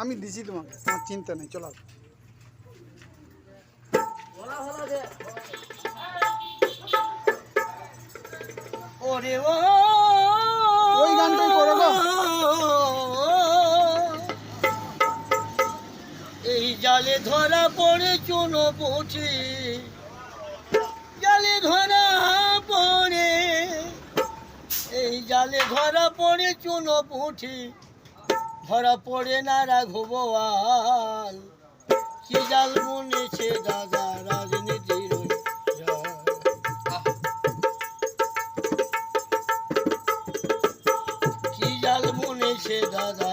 আমি দিছি তোমাকে আমার চিন্তা নেই চলো ওরে ও ওই গানটাই করো গো। এই জালে ধরা পড়ে চুনো পুঁটি জালে ধরা পড়ে এই জালে ধরা পড়ে চুনো পুঁটি ধরা পড়ে না রাঘবাল কি জাল বুনেছে দাদা রাজনীতির। কি জাল বুনেছে দাদা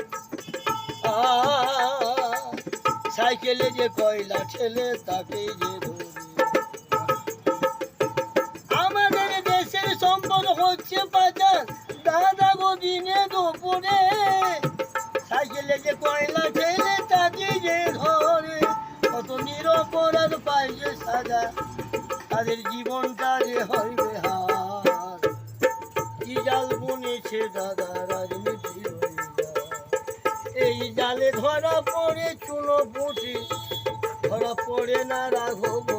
সাইকেলে যে কয়লা ঠেলে তাকে যে আমাদের দেশের সম্পদ হচ্ছে পাচার দাদা গো দুপুরে সাইকেলে যে কয়লা ঠেলে তাকে যে ধরে, কত নিরপরাধ পাই যে সাজা। তাদের জীবনটা যে হইবে হার কি জাল বুনেছে দাদা রাজনীতি? জালে ধরা পড়ে চুনো পুঁটি। ধরা পড়ে না রাঘব